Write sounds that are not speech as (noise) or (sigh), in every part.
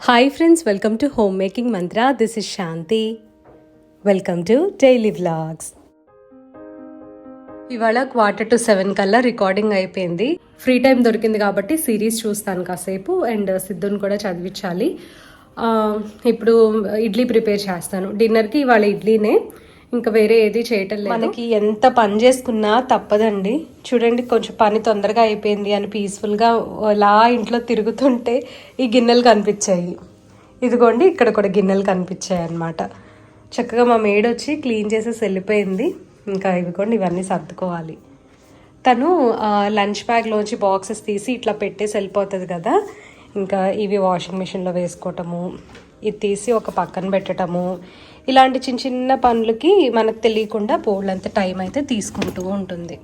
Hi friends welcome to home making Mantra this is Shanti welcome to daily vlogs ఇవాళ quarter to seven కల్లా recording అయిపోయింది. Free time దొరికింది కాబట్టి series చూస్తాను కాసేపు అండ్ సిద్ధుని కూడా చదివించాలి. ఇప్పుడు ఇడ్లీ ప్రిపేర్ చేస్తాను. డిన్నర్కి ఇవాళ ఇడ్లీనే. ఇంకా వేరే ఏది చేయటం లేదు. మనకి ఎంత పని చేసుకున్నా తప్పదండి. చూడండి కొంచెం పని తొందరగా అయిపోయింది అని పీస్ఫుల్గా అలా ఇంట్లో తిరుగుతుంటే ఈ గిన్నెలు కనిపించాయి. ఇదిగోండి ఇక్కడ కూడా గిన్నెలు కనిపించాయి అన్నమాట. చక్కగా మా మేడ్ వచ్చి క్లీన్ చేసేసి వెళ్ళిపోయింది. ఇంకా ఇవిగోండి ఇవన్నీ సర్దుకోవాలి. తను లంచ్ బ్యాగ్లోంచి బాక్సెస్ తీసి ఇట్లా పెట్టేసి వెళ్ళిపోతుంది కదా. ఇంకా ఇవి వాషింగ్ మిషన్లో వేసుకోవటము ఇది తీసి ఒక పక్కన పెట్టడము ఇలాంటి చిన్న చిన్న పనులకి మనకు తెలియకుండా బోల్డ్ టైం అయితే తీసుకుంటూ ఉంటుంది.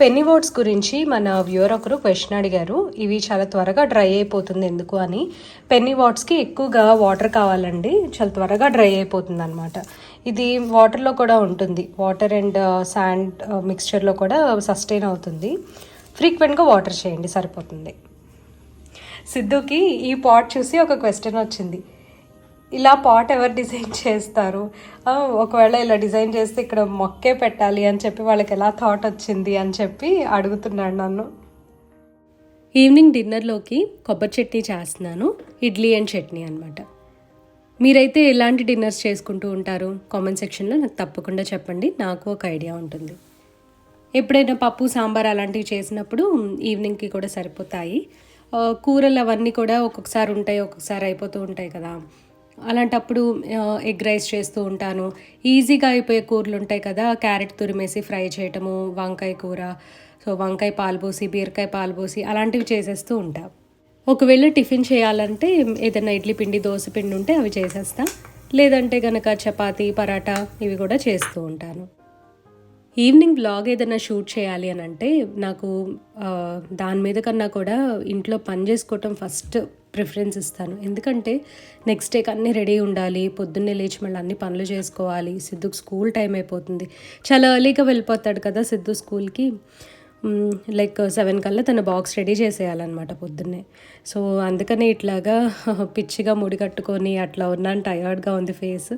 పెన్నీ వర్డ్స్ గురించి మన వ్యూవర్ ఒకరు క్వశ్చన్ అడిగారు. ఇవి చాలా త్వరగా డ్రై అయిపోతుంది ఎందుకు అని. పెన్నీ వాట్స్కి ఎక్కువగా వాటర్ కావాలండి. చాలా త్వరగా డ్రై అయిపోతుంది అనమాట ఇది వాటర్లో కూడా ఉంటుంది. వాటర్ అండ్ శాండ్ మిక్స్చర్లో కూడా సస్టైన్ అవుతుంది. ఫ్రీక్వెంట్గా వాటర్ చేయండి సరిపోతుంది. సిద్ధుకి ఈ పాట్ చూసి ఒక క్వశ్చన్ వచ్చింది. ఇలా పాట్ ఎవరు డిజైన్ చేస్తారు? ఒకవేళ ఇలా డిజైన్ చేస్తే ఇక్కడ మొక్కే పెట్టాలి అని చెప్పి వాళ్ళకి ఎలా థాట్ వచ్చింది అని చెప్పి అడుగుతున్నాడు నన్ను. ఈవినింగ్ డిన్నర్లోకి కొబ్బరి చట్నీ చేస్తున్నాను ఇడ్లీ అండ్ చట్నీ అనమాట మీరైతే ఎలాంటి డిన్నర్స్ చేసుకుంటూ ఉంటారు? కామెంట్ సెక్షన్లో నాకు తప్పకుండా చెప్పండి నాకు ఒక ఐడియా ఉంటుంది. ఎప్పుడైనా పప్పు సాంబార్ అలాంటివి చేసినప్పుడు ఈవినింగ్కి కూడా సరిపోతాయి. కూరలు అవన్నీ కూడా ఒక్కొక్కసారి ఉంటాయి ఒక్కొక్కసారి అయిపోతూ ఉంటాయి కదా. అలాంటప్పుడు ఎగ్ రైస్ చేస్తూ ఉంటాను. ఈజీగా అయిపోయే కూరలు ఉంటాయి కదా క్యారెట్ తురిమేసి ఫ్రై చేయటము వంకాయ కూర సో వంకాయ పాలుపోసి బీరకాయ పాలుపోసి అలాంటివి చేసేస్తూ ఉంటా. ఒకవేళ టిఫిన్ చేయాలంటే ఏదైనా ఇడ్లీ పిండి దోశ పిండి ఉంటే అవి చేసేస్తా. లేదంటే కనుక చపాతీ పరాటా ఇవి కూడా చేస్తూ ఉంటాను. ఈవినింగ్ బ్లాగ్ ఏదైనా షూట్ చేయాలి అని అంటే నాకు దాని మీద కన్నా కూడా ఇంట్లో పని చేసుకోవటం ఫస్ట్ ప్రిఫరెన్స్ ఇస్తాను. ఎందుకంటే నెక్స్ట్ డేకి అన్నీ రెడీ ఉండాలి పొద్దున్నే లేచి మళ్ళీ అన్ని పనులు చేసుకోవాలి సిద్ధుకు స్కూల్ టైం అయిపోతుంది. చాలా ఎర్లీగా వెళ్ళిపోతాడు కదా సిద్ధు స్కూల్కి. లైక్ సెవెన్ uh, కల్లా తన బాక్స్ రెడీ చేసేయాలన్నమాట పొద్దున్నే. సో అందుకనే ఇట్లాగా (laughs) పిచ్చిగా ముడి కట్టుకొని అట్లా ఉన్నాను టయర్డ్గా ఉంది ఫేస్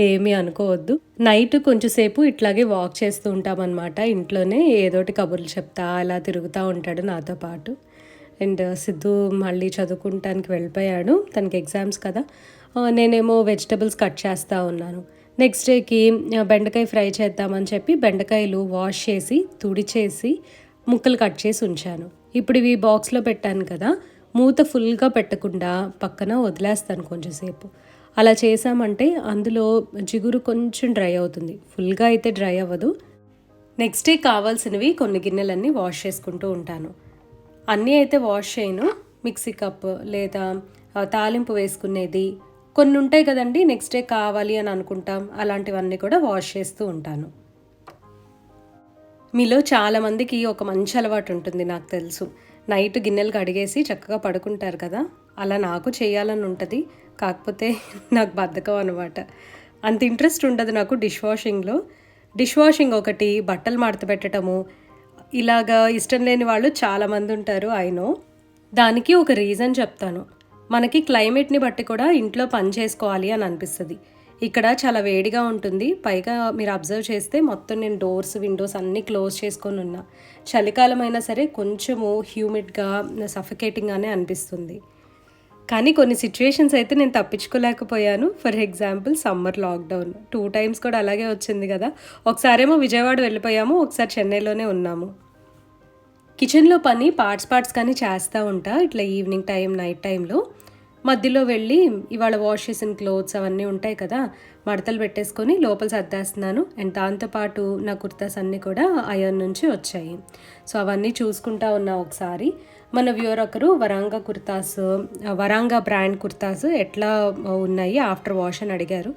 ఏమీ అనుకోవద్దు. నైట్ కొంచెంసేపు ఇట్లాగే వాక్ చేస్తూ ఉంటామన్నమాట. ఇంట్లోనే ఏదోటి కబుర్లు చెప్తా అలా తిరుగుతూ ఉంటాడు నాతో పాటు. అండ్ uh, సిద్ధు మళ్ళీ చదువుకుంటానికి వెళ్ళిపోయాడు. తనకి ఎగ్జామ్స్ కదా. Uh, నేనేమో వెజిటబుల్స్ కట్ చేస్తూ ఉన్నాను. నెక్స్ట్ డేకి బెండకాయ ఫ్రై చేద్దామని చెప్పి బెండకాయలు వాష్ చేసి తుడిచేసి ముక్కలు కట్ చేసి ఉంచాను. ఇప్పుడు ఇవి బాక్స్లో పెట్టాను కదా మూత ఫుల్గా పెట్టకుండా పక్కన వదిలేస్తాను కొంచెంసేపు. అలా చేసామంటే అందులో జిగురు కొంచెం డ్రై అవుతుంది. ఫుల్గా అయితే డ్రై అవ్వదు. నెక్స్ట్ డే కావాల్సినవి కొన్ని గిన్నెలన్నీ వాష్ చేసుకుంటూ ఉంటాను. అన్నీ అయితే వాష్ చేయను. మిక్సీ కప్ లేదా తాలింపు వేసుకునేది కొన్ని ఉంటాయి కదండి నెక్స్ట్ డే కావాలి అని అనుకుంటాం. అలాంటివన్నీ కూడా వాష్ చేస్తూ ఉంటాను. మీలో చాలామందికి ఒక మంచి అలవాటు ఉంటుంది నాకు తెలుసు. నైట్ గిన్నెలు కడిగేసి చక్కగా పడుకుంటారు కదా? అలా నాకు చేయాలని ఉంటుంది. కాకపోతే (laughs) నాకు బద్ధకం అనమాట అంత ఇంట్రెస్ట్ ఉండదు నాకు డిష్ వాషింగ్లో. డిష్ వాషింగ్ ఒకటి బట్టలు మడత పెట్టడము. ఇలాగా ఇష్టం లేని వాళ్ళు చాలామంది ఉంటారు అయినో దానికి ఒక రీజన్ చెప్తాను. మనకి క్లైమేట్ని బట్టి కూడా ఇంట్లో పని చేసుకోవాలి అని అనిపిస్తుంది. ఇక్కడ చాలా వేడిగా ఉంటుంది. పైగా మీరు అబ్జర్వ్ చేస్తే మొత్తం నేను డోర్స్ విండోస్ అన్నీ క్లోజ్ చేసుకొని ఉన్నా. చలికాలం అయినా సరే కొంచెము హ్యూమిడ్గా సఫికేటింగ్గానే అనిపిస్తుంది. కానీ కొన్ని సిచ్యువేషన్స్ అయితే నేను తప్పించుకోలేకపోయాను. For example summer lockdown. Two times కూడా అలాగే వచ్చింది కదా. ఒకసారేమో విజయవాడ వెళ్ళిపోయాము ఒకసారి చెన్నైలోనే ఉన్నాము. కిచెన్లో పని పార్ట్స్ పార్ట్స్ కానీ చేస్తూ ఉంటా. ఇట్లా ఈవినింగ్ టైం నైట్ టైంలో. మధ్యలో వెళ్ళి ఇవాళ వాష్ చేసిన క్లోత్స్ అవన్నీ ఉంటాయి కదా మడతలు పెట్టేసుకొని లోపల సర్దేస్తున్నాను. అండ్ దాంతోపాటు నా కుర్తాస్ అన్నీ కూడా అయర్న్ నుంచి వచ్చాయి. సో అవన్నీ చూసుకుంటా ఉన్నా ఒకసారి. మన వ్యూర్ ఒకరు వరాంగా కుర్తాస్ వరాంగా బ్రాండ్ కుర్తాస్ ఎట్లా ఉన్నాయి ఆఫ్టర్ వాష్ అని అడిగారు.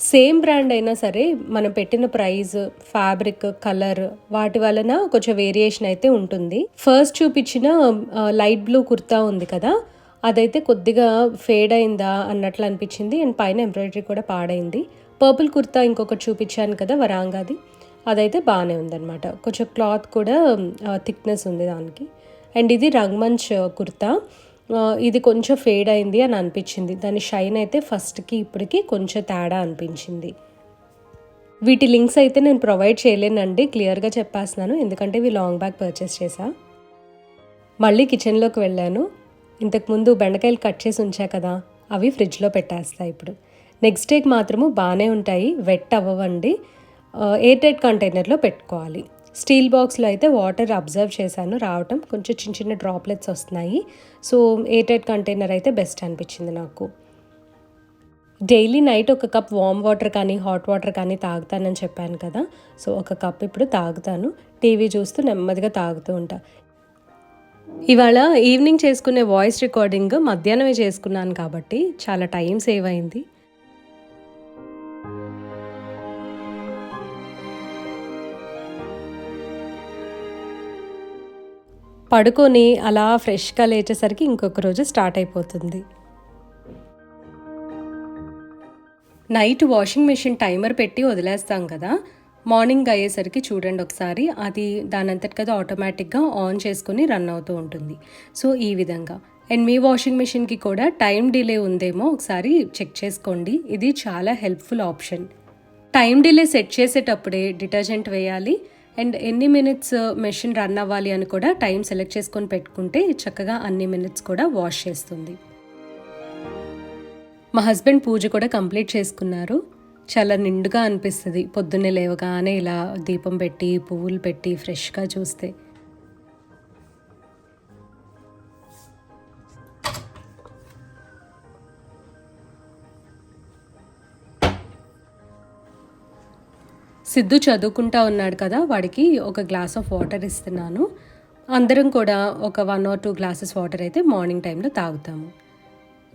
సేమ్ బ్రాండ్ అయినా సరే మనం పెట్టిన ప్రైస్ ఫ్యాబ్రిక్ కలర్ వాటి వలన కొంచెం వేరియేషన్ అయితే ఉంటుంది. ఫస్ట్ చూపించిన లైట్ బ్లూ కుర్తా ఉంది కదా అదైతే కొద్దిగా ఫేడ్ అయిందా అన్నట్లు అనిపించింది. అండ్ పైన ఎంబ్రాయిడరీ కూడా పాడైంది. పర్పుల్ కుర్తా ఇంకొకటి చూపించాను కదా వరాంగాది. అదైతే బాగానే ఉందన్నమాట. కొంచెం క్లాత్ కూడా థిక్నెస్ ఉంది దానికి. అండ్ ఇది రంగ్మంచ్ కుర్తా. ఇది కొంచెం ఫేడ్ అయింది అని అనిపించింది. దాని షైన్ అయితే ఫస్ట్కి ఇప్పటికి కొంచెం తేడా అనిపించింది. వీటి లింక్స్ అయితే నేను ప్రొవైడ్ చేయలేనండి. క్లియర్గా చెప్పేస్తున్నాను. ఎందుకంటే ఇవి లాంగ్ బ్యాగ్ పర్చేస్ చేసా. మళ్ళీ కిచెన్లోకి వెళ్ళాను. ఇంతకుముందు బెండకాయలు కట్ చేసి ఉంచా కదా అవి ఫ్రిడ్జ్లో పెట్టేస్తా ఇప్పుడు. నెక్స్ట్ డేకి మాత్రము బాగానే ఉంటాయి వెట్ అవ్వండి ఎయిర్ టైట్ కంటైనర్లో పెట్టుకోవాలి. స్టీల్ బాక్స్లో అయితే వాటర్ అబ్జర్వ్ చేశాను రావటం కొంచెం చిన్న చిన్న డ్రాప్లెట్స్ వస్తున్నాయి. సో ఎయిర్ టైట్ కంటైనర్ అయితే బెస్ట్ అనిపించింది నాకు. డైలీ నైట్ ఒక కప్ వామ్ వాటర్ కానీ హాట్ వాటర్ కానీ తాగుతానని చెప్పాను కదా. సో ఒక కప్ ఇప్పుడు తాగుతాను. టీవీ చూస్తూ నెమ్మదిగా తాగుతూ ఉంటా. ఇవాళ ఈవినింగ్ చేసుకునే వాయిస్ రికార్డింగ్ మధ్యాహ్నమే చేసుకున్నాను కాబట్టి చాలా టైం సేవ్ అయింది. పడుకొని అలా ఫ్రెష్గా లేచేసరికి ఇంకొక రోజు స్టార్ట్ అయిపోతుంది. నైట్ వాషింగ్ మెషిన్ టైమర్ పెట్టి వదిలేస్తాం కదా మార్నింగ్ అయ్యేసరికి చూడండి ఒకసారి. అది దాని కదా ఆటోమేటిక్గా ఆన్ చేసుకుని రన్ అవుతూ ఉంటుంది. సో ఈ విధంగా. అండ్ మీ వాషింగ్ మెషిన్కి కూడా టైం డిలే ఉందేమో ఒకసారి చెక్ చేసుకోండి. ఇది చాలా helpful option. Time delay set చేసేటప్పుడే డిటర్జెంట్ వేయాలి. అండ్ ఎన్ని మినిట్స్ మెషిన్ రన్ అవ్వాలి అని కూడా టైం సెలెక్ట్ చేసుకొని పెట్టుకుంటే చక్కగా అన్ని మినిట్స్ కూడా వాష్ చేస్తుంది. మా హస్బెండ్ పూజ కూడా కంప్లీట్ చేసుకున్నారు. చాలా నిండుగా అనిపిస్తుంది. పొద్దున్నే లేవగానే ఇలా దీపం పెట్టి పువ్వులు పెట్టి ఫ్రెష్గా చూస్తే. సిద్ధు చదువుకుంటా ఉన్నాడు కదా వాడికి ఒక గ్లాస్ ఆఫ్ వాటర్ ఇస్తున్నాను. అందరం కూడా ఒక one or two glasses water అయితే మార్నింగ్ టైంలో తాగుతాము.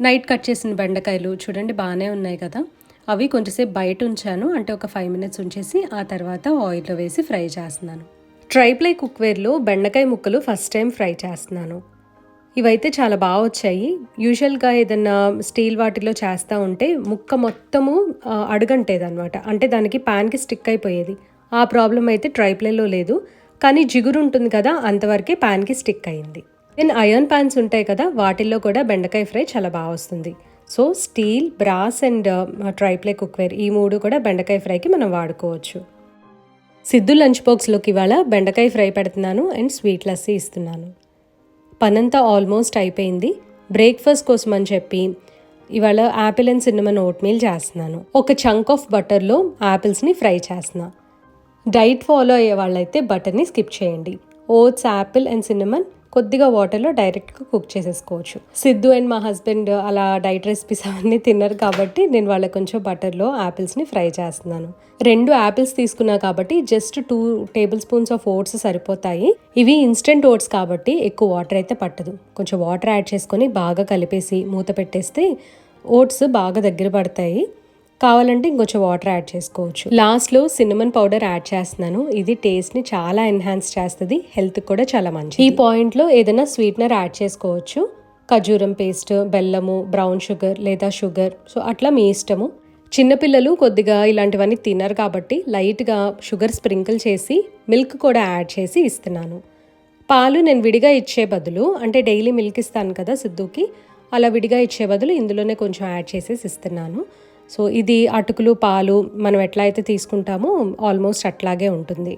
నైట్ కట్ చేసిన బెండకాయలు చూడండి బాగానే ఉన్నాయి కదా. అవి కొంచెంసేపు బయట ఉంచాను. అంటే ఒక ఫైవ్ మినిట్స్ ఉంచేసి ఆ తర్వాత ఆయిల్లో వేసి ఫ్రై చేస్తున్నాను. ట్రైప్లై కుక్వేర్లో బెండకాయ ముక్కలు ఫస్ట్ టైం ఫ్రై చేస్తున్నాను. ఇవైతే చాలా బాగా వచ్చాయి. యూజువల్గా ఏదన్నా స్టీల్ వాటిలో చేస్తూ ఉంటే ముక్క మొత్తము ఆ, అడుగంటేది అనమాట అంటే దానికి ప్యాన్కి స్టిక్ అయిపోయేది. ఆ ప్రాబ్లం అయితే ట్రైప్లైలో లేదు. కానీ జిగురు ఉంటుంది కదా అంతవరకే ప్యాన్కి స్టిక్ అయింది. దెన్ అయర్న్ ప్యాన్స్ ఉంటాయి కదా వాటిల్లో కూడా బెండకాయ ఫ్రై చాలా బాగా వస్తుంది. So steel brass and triply cookware ఈ మూడు కూడా బెండకాయ ఫ్రైకి మనం వాడుకోవచ్చు. సిద్ధు లంచ్ బాక్స్లోకి ఇవాళ బెండకాయ ఫ్రై పెడుతున్నాను అండ్ స్వీట్ లస్సీ ఇస్తున్నాను. పనంతా ఆల్మోస్ట్ అయిపోయింది. బ్రేక్ఫాస్ట్ కోసం అని చెప్పి ఇవాళ apple and cinnamon oatmeal చేస్తున్నాను. ఒక చంక్ ఆఫ్ బటర్లో యాపిల్స్ని ఫ్రై చేస్తున్నా. డైట్ ఫాలో అయ్యే వాళ్ళైతే బటర్ని స్కిప్ చేయండి. ఓట్స్ యాపిల్ అండ్ సిన్నమన్ కొద్దిగా వాటర్లో డైరెక్ట్గా కుక్ చేసేసుకోవచ్చు. సిద్ధు అండ్ మా హస్బెండ్ అలా డైట్ రెసిపీస్ అవన్నీ తిన్నారు కాబట్టి నేను వాళ్ళ కొంచెం బటర్లో యాపిల్స్ని ఫ్రై చేస్తున్నాను. రెండు యాపిల్స్ తీసుకున్నా కాబట్టి just two tablespoons of oats సరిపోతాయి. ఇవి ఇన్స్టెంట్ ఓట్స్ కాబట్టి ఎక్కువ వాటర్ అయితే పట్టదు. కొంచెం వాటర్ యాడ్ చేసుకొని బాగా కలిపేసి మూత పెట్టేస్తే ఓట్స్ బాగా దగ్గర పడతాయి. కావాలంటే ఇంకొంచెం వాటర్ యాడ్ చేసుకోవచ్చు. లాస్ట్లో సినిమన్ పౌడర్ యాడ్ చేస్తున్నాను. ఇది టేస్ట్ని చాలా ఎన్హాన్స్ చేస్తుంది. హెల్త్ కూడా చాలా మంచిది. ఈ పాయింట్లో ఏదైనా స్వీట్నర్ యాడ్ చేసుకోవచ్చు. ఖజూరం పేస్ట్ బెల్లము బ్రౌన్ షుగర్ లేదా షుగర్. సో అట్లా మీ ఇష్టము. చిన్నపిల్లలు కొద్దిగా ఇలాంటివన్నీ తినరు కాబట్టి లైట్గా షుగర్ స్ప్రింకిల్ చేసి మిల్క్ కూడా యాడ్ చేసి ఇస్తున్నాను. పాలు నేను విడిగా ఇచ్చే బదులు అంటే డైలీ మిల్క్ ఇస్తాను కదా సిద్ధుకి అలా విడిగా ఇచ్చే బదులు ఇందులోనే కొంచెం యాడ్ చేసేసి ఇస్తున్నాను. సో ఇది అటుకులు పాలు మనం ఎట్లా అయితే తీసుకుంటామో ఆల్మోస్ట్ అట్లాగే ఉంటుంది.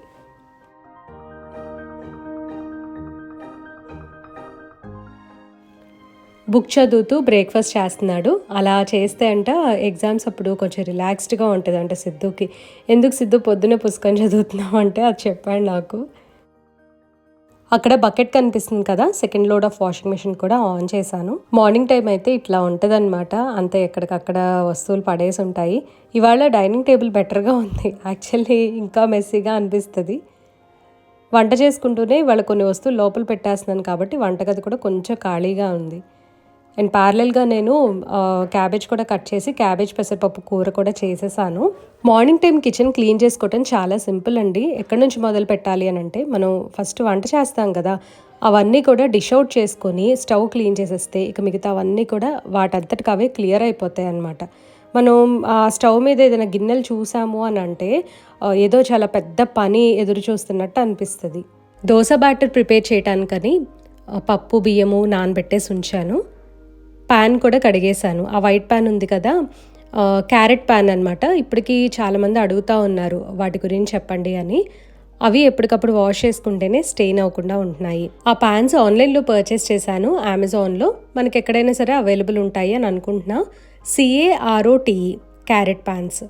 బుక్ చదువుతూ బ్రేక్ఫాస్ట్ చేస్తున్నాడు. అలా చేస్తే అంట ఎగ్జామ్స్ అప్పుడు కొంచెం రిలాక్స్డ్గా ఉంటుంది అంట సిద్ధుకి. ఎందుకు సిద్ధు పొద్దున పుస్తకం చదువుతున్నావు అంటే అది చెప్పాడు నాకు. అక్కడ బకెట్ కనిపిస్తుంది కదా second load of washing machine కూడా ఆన్ చేశాను. మార్నింగ్ టైం అయితే ఇట్లా ఉంటుందన్నమాట. అంతే ఎక్కడికక్కడ వస్తువులు పడేసి ఉంటాయి. ఇవాళ డైనింగ్ టేబుల్ బెటర్గా ఉంది. యాక్చువల్లీ ఇంకా మెస్సీగా అనిపిస్తుంది. వంట చేసుకుంటూనే ఇవాళ కొన్ని వస్తువులు లోపల పెట్టేస్తున్నాను కాబట్టి వంటగది కూడా కొంచెం ఖాళీగా ఉంది. అండ్ పార్లల్గా నేను క్యాబేజ్ కూడా కట్ చేసి క్యాబేజ్ పెసరపప్పు కూర కూడా చేసేసాను. మార్నింగ్ టైం కిచెన్ క్లీన్ చేసుకోవటం చాలా సింపుల్ అండి. ఎక్కడి నుంచి మొదలు పెట్టాలి అని అంటే మనం ఫస్ట్ వంట చేస్తాం కదా అవన్నీ కూడా డిష్ అవుట్ చేసుకొని స్టవ్ క్లీన్ చేసేస్తే ఇక మిగతా అవన్నీ కూడా వాటంతటికి అవే క్లియర్ అయిపోతాయి అన్నమాట. మనం ఆ స్టవ్ మీద ఏదైనా గిన్నెలు చూసాము అని అంటే ఏదో చాలా పెద్ద పని ఎదురు చూస్తున్నట్టు అనిపిస్తుంది. దోశ బ్యాటర్ ప్రిపేర్ చేయడానికని పప్పు బియ్యము నానబెట్టేసి ఉంచాను. ప్యాన్ కూడా కడిగేశాను. ఆ వైట్ ప్యాన్ ఉంది కదా క్యారెట్ ప్యాన్ అనమాట ఇప్పటికీ చాలామంది అడుగుతూ ఉన్నారు వాటి గురించి చెప్పండి అని. అవి ఎప్పటికప్పుడు వాష్ చేసుకుంటేనే స్టెయిన్ అవ్వకుండా ఉంటున్నాయి. ఆ ప్యాన్స్ ఆన్లైన్లో పర్చేస్ చేశాను అమెజాన్లో. మనకి ఎక్కడైనా సరే అవైలబుల్ ఉంటాయి అని అనుకుంటున్నా. సిఏఆర్ఓటిఈ క్యారెట్ ప్యాన్స్.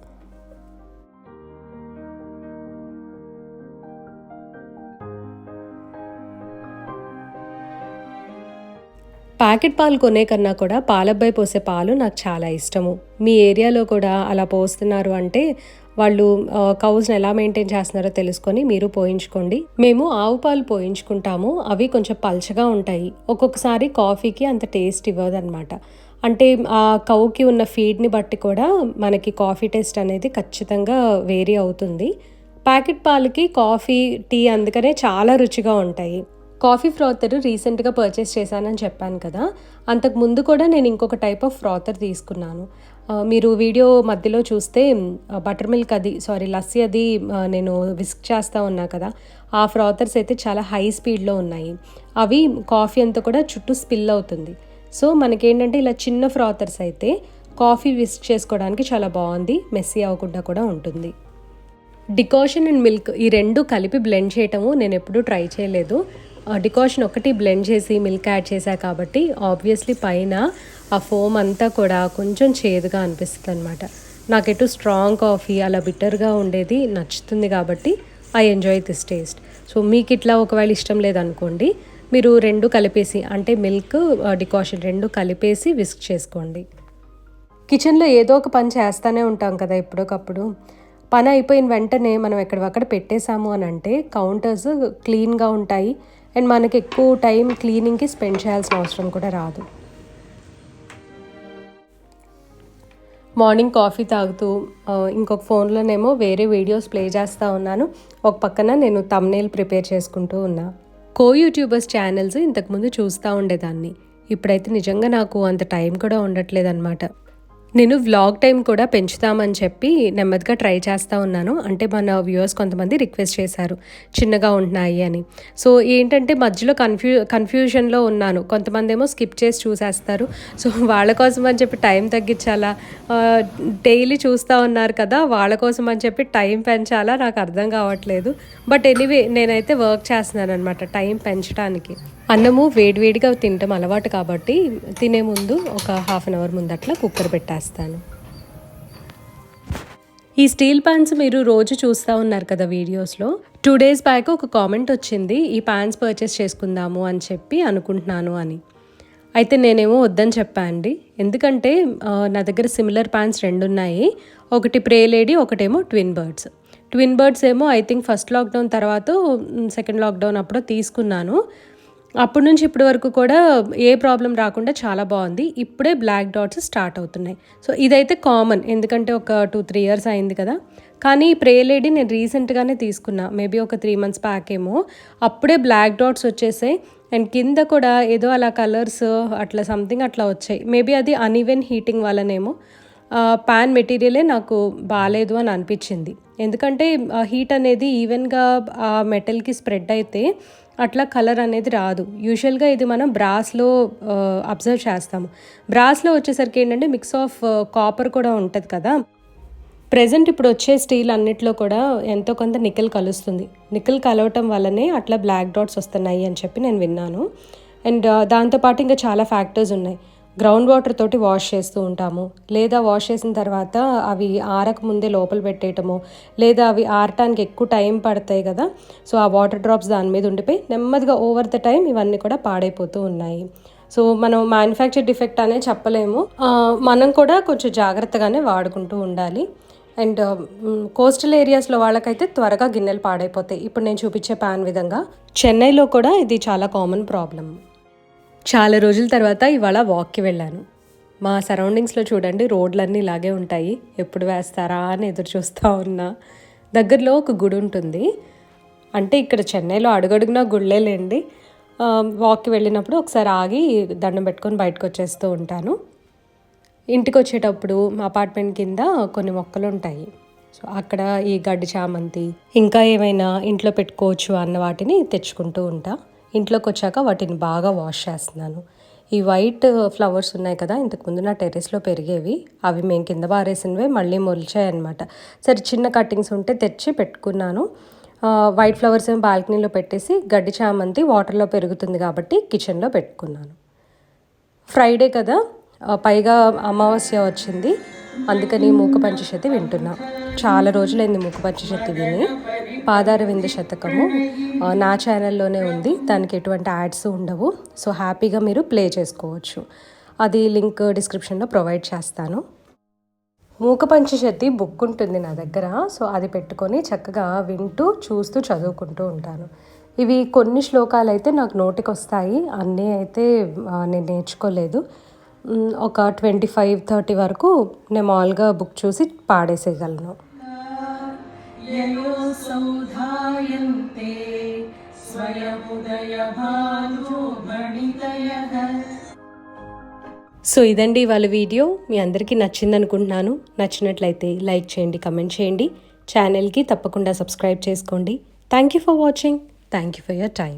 ప్యాకెట్ పాలు కొనే కన్నా కూడా పాలబ్బాయి పోసే పాలు నాకు చాలా ఇష్టము. మీ ఏరియాలో కూడా అలా పోస్తున్నారు అంటే వాళ్ళు కౌస్ని ఎలా మెయింటైన్ చేస్తున్నారో తెలుసుకొని మీరు పోయించుకోండి. మేము ఆవు పాలు పోయించుకుంటాము. అవి కొంచెం పల్చగా ఉంటాయి. ఒక్కొక్కసారి కాఫీకి అంత టేస్ట్ ఇవ్వదన్నమాట. అంటే ఆ కౌకి ఉన్న ఫీడ్ని బట్టి కూడా మనకి కాఫీ టేస్ట్ అనేది ఖచ్చితంగా వేరీ అవుతుంది. ప్యాకెట్ పాలకి కాఫీ టీ అందుకనే చాలా రుచిగా ఉంటాయి. కాఫీ ఫ్రాతర్ రీసెంట్గా పర్చేస్ చేశానని చెప్పాను కదా. అంతకు ముందు కూడా నేను ఇంకొక టైప్ ఆఫ్ ఫ్రాతర్ తీసుకున్నాను. మీరు వీడియో మధ్యలో చూస్తే బటర్ మిల్క్ అది సారీ లస్సీ అది నేను విస్క్ చేస్తూ ఉన్నా కదా. ఆ ఫ్రాతర్స్ అయితే చాలా హై స్పీడ్లో ఉన్నాయి. అవి కాఫీ అంతా కూడా చుట్టూ స్పిల్ అవుతుంది. సో మనకేంటంటే ఇలా చిన్న ఫ్రాతర్స్ అయితే కాఫీ విస్క్ చేసుకోవడానికి చాలా బాగుంది మెస్సీ అవ్వకుండా కూడా ఉంటుంది. డికాషన్ అండ్ మిల్క్ ఈ రెండు కలిపి బ్లెండ్ చేయటము నేను ఎప్పుడూ ట్రై చేయలేదు. డికాషన్ ఒకటి బ్లెండ్ చేసి మిల్క్ యాడ్ చేశా కాబట్టి ఆబ్వియస్లీ పైన ఆ ఫోమ్ అంతా కూడా కొంచెం చేదుగా అనిపిస్తుంది అనమాట నాకు ఎటు స్ట్రాంగ్ కాఫీ అలా బిట్టర్గా ఉండేది నచ్చుతుంది కాబట్టి I enjoy this taste. So మీకు ఇట్లా ఒకవేళ ఇష్టం లేదనుకోండి మీరు రెండు కలిపేసి అంటే మిల్క్ డికాషన్ రెండు కలిపేసి విస్క్ చేసుకోండి. కిచెన్లో ఏదో ఒక పని చేస్తూనే ఉంటాం కదా ఎప్పుడొకప్పుడు. పని అయిపోయిన వెంటనే మనం ఎక్కడ పెట్టేశాము అని అంటే కౌంటర్స్ క్లీన్గా ఉంటాయి. అండ్ మనకి ఎక్కువ టైం క్లీనింగ్కి స్పెండ్ చేయాల్సిన అవసరం కూడా రాదు. మార్నింగ్ కాఫీ తాగుతూ ఇంకొక ఫోన్లోనేమో వేరే వీడియోస్ ప్లే చేస్తూ ఉన్నాను. ఒక పక్కన నేను తమ్నేల్ ప్రిపేర్ చేసుకుంటూ ఉన్నా. కో యూట్యూబర్స్ ఛానల్స్ ఇంతకుముందు చూస్తూ ఉండేదాన్ని. ఇప్పుడైతే నిజంగా నాకు అంత టైం కూడా ఉండట్లేదు అనమాట నేను వ్లాగ్ టైం కూడా పెంచుతామని చెప్పి నెమ్మదిగా ట్రై చేస్తూ ఉన్నాను. అంటే మన వ్యూవర్స్ కొంతమంది రిక్వెస్ట్ చేశారు చిన్నగా ఉంటున్నాయి అని. సో ఏంటంటే మధ్యలో కన్ఫ్యూ కన్ఫ్యూజన్లో ఉన్నాను. కొంతమంది ఏమో స్కిప్ చేసి చూసేస్తారు. సో వాళ్ళ కోసం అని చెప్పి టైం తగ్గించాలా? డైలీ చూస్తూ ఉన్నారు కదా వాళ్ళ కోసం అని చెప్పి టైం పెంచాలా? నాకు అర్థం కావట్లేదు. బట్ ఎనీవే నేనైతే వర్క్ చేస్తున్నాను అనమాట టైం పెంచడానికి అన్నము వేడివేడిగా తినటం అలవాటు కాబట్టి తినే ముందు ఒక హాఫ్ అన్ అవర్ ముందు అట్లా కుక్కర్ పెట్టేస్తాను. ఈ స్టీల్ ప్యాన్స్ మీరు రోజు చూస్తూ ఉన్నారు కదా వీడియోస్లో. టూ డేస్ బ్యాక్ ఒక కామెంట్ వచ్చింది ఈ ప్యాన్స్ పర్చేస్ చేసుకుందాము అని చెప్పి అనుకుంటున్నాను అని. అయితే నేనేమో వద్దని చెప్పా అండి. ఎందుకంటే నా దగ్గర సిమిలర్ ప్యాన్స్ రెండు ఉన్నాయి ఒకటి ప్రే లేడీ ఒకటేమో ట్విన్ బర్డ్స్ ట్విన్ బర్డ్స్ ఏమో ఐ థింక్ ఫస్ట్ లాక్డౌన్ తర్వాత సెకండ్ లాక్డౌన్ అప్పుడు తీసుకున్నాను. అప్పటి నుంచి ఇప్పటి వరకు కూడా ఏ ప్రాబ్లం రాకుండా చాలా బాగుంది. ఇప్పుడే బ్లాక్ డాట్స్ స్టార్ట్ అవుతున్నాయి. సో ఇదైతే కామన్ ఎందుకంటే ఒక టూ త్రీ ఇయర్స్ అయింది కదా. కానీ ప్రే లేడీ నేను రీసెంట్గానే తీసుకున్నా. మేబీ ఒక త్రీ మంత్స్ బ్యాక్ ఏమో. అప్పుడే బ్లాక్ డాట్స్ వచ్చేసాయి. అండ్ కింద కూడా ఏదో అలా కలర్స్ అట్లా సంథింగ్ అట్లా వచ్చాయి. మేబీ అది అన్ఈవెన్ హీటింగ్ వల్లనేమో. ప్యాన్ మెటీరియలే నాకు బాగాలేదు అని అనిపించింది. ఎందుకంటే హీట్ అనేది ఈవెన్గా ఆ మెటల్కి స్ప్రెడ్ అయితే అట్లా కలర్ అనేది రాదు. యూజువల్గా ఇది మనం బ్రాస్లో అబ్జర్వ్ చేస్తాము. బ్రాస్లో వచ్చేసరికి ఏంటంటే మిక్స్ ఆఫ్ కాపర్ కూడా ఉంటుంది కదా. ప్రజెంట్ ఇప్పుడు వచ్చే స్టీల్ అన్నిట్లో కూడా ఎంతో కొంత నికెల్ కలుస్తుంది. నికెల్ కలవటం వల్లనే అట్లా బ్లాక్ డాట్స్ వస్తున్నాయి అని చెప్పి నేను విన్నాను. అండ్ దాంతోపాటు ఇంకా చాలా ఫ్యాక్టర్స్ ఉన్నాయి. గ్రౌండ్ వాటర్ తోటి వాష్ చేస్తూ ఉంటాము. లేదా వాష్ చేసిన తర్వాత అవి ఆరక ముందే లోపల పెట్టేయటము. లేదా అవి ఆరటానికి ఎక్కువ టైం పడతాయి కదా సో ఆ వాటర్ డ్రాప్స్ దాని మీద ఉండిపోయి నెమ్మదిగా ఓవర్ ద టైం ఇవన్నీ కూడా పాడైపోతూ ఉన్నాయి. సో మనం మ్యానుఫ్యాక్చర్ డిఫెక్ట్ అనే చెప్పలేము. మనం కూడా కొంచెం జాగ్రత్తగానే వాడుకుంటూ ఉండాలి. అండ్ కోస్టల్ ఏరియాస్లో వాళ్ళకైతే త్వరగా గిన్నెలు పాడైపోతాయి. ఇప్పుడు నేను చూపించే ప్యాన్ విధంగా. చెన్నైలో కూడా ఇది చాలా కామన్ ప్రాబ్లం చాలా రోజుల తర్వాత ఇవాళ వాక్కి వెళ్ళాను. మా సరౌండింగ్స్లో చూడండి రోడ్లన్నీ ఇలాగే ఉంటాయి. ఎప్పుడు వేస్తారా అని ఎదురు చూస్తూ ఉన్నా. దగ్గరలో ఒక గుడి ఉంటుంది. అంటే ఇక్కడ చెన్నైలో అడుగడుగునా గుళ్ళే లేండి. వాక్కి వెళ్ళినప్పుడు ఒకసారి ఆగి దండం పెట్టుకొని బయటకు వచ్చేస్తూ ఉంటాను. ఇంటికి వచ్చేటప్పుడు మా అపార్ట్మెంట్ కింద కొన్ని మొక్కలు ఉంటాయి. సో అక్కడ ఈ గడ్డి చామంతి ఇంకా ఏమైనా ఇంట్లో పెట్టుకోవచ్చు అన్న వాటిని తెచ్చుకుంటూ ఉంటాను ఇంట్లోకి వచ్చాక వాటిని బాగా వాష్ చేస్తున్నాను. ఈ వైట్ ఫ్లవర్స్ ఉన్నాయి కదా ఇంతకుముందు నా టెర్రస్లో పెరిగేవి. అవి మేము కింద పారేసినవే మళ్ళీ మొలిచాయి అనమాట సరే చిన్న కట్టింగ్స్ ఉంటే తెచ్చి పెట్టుకున్నాను. వైట్ ఫ్లవర్స్ ఏమో బాల్కనీలో పెట్టేసి గడ్డి చామంతి వాటర్లో పెరుగుతుంది కాబట్టి కిచెన్లో పెట్టుకున్నాను. ఫ్రైడే కదా పైగా అమావాస్య వచ్చింది. అందుకని మూక పంచశతి వింటున్నాను చాలా రోజులైంది మూక పంచశతి విని. పాదార విందు శతకము నా ఛానల్లోనే ఉంది. దానికి ఎటువంటి యాడ్స్ ఉండవు. సో హ్యాపీగా మీరు ప్లే చేసుకోవచ్చు. అది లింక్ డిస్క్రిప్షన్లో ప్రొవైడ్ చేస్తాను. మూకపంచశతి బుక్ ఉంటుంది నా దగ్గర. సో అది పెట్టుకొని చక్కగా వింటూ చూస్తూ చదువుకుంటూ ఉంటాను. ఇవి కొన్ని శ్లోకాలు అయితే నాకు నోటికి వస్తాయి. అన్నీ అయితే నేను నేర్చుకోలేదు. ఒక ట్వంటీ ఫైవ్ థర్టీ వరకు నేను మామూలుగా బుక్ చూసి పాడేసేయగలను. ययो सौधायन्ते स्वयमुदयभानो गणितयः సో ఇదండి వాళ్ళ వీడియో మీ అందరికీ నచ్చింది అనుకుంటున్నాను నచ్చినట్లయితే లైక్ చేయండి కమెంట్ చేయండి ఛానల్కి తప్పకుండా సబ్స్క్రైబ్ చేసుకోండి thank you for watching thank you for your time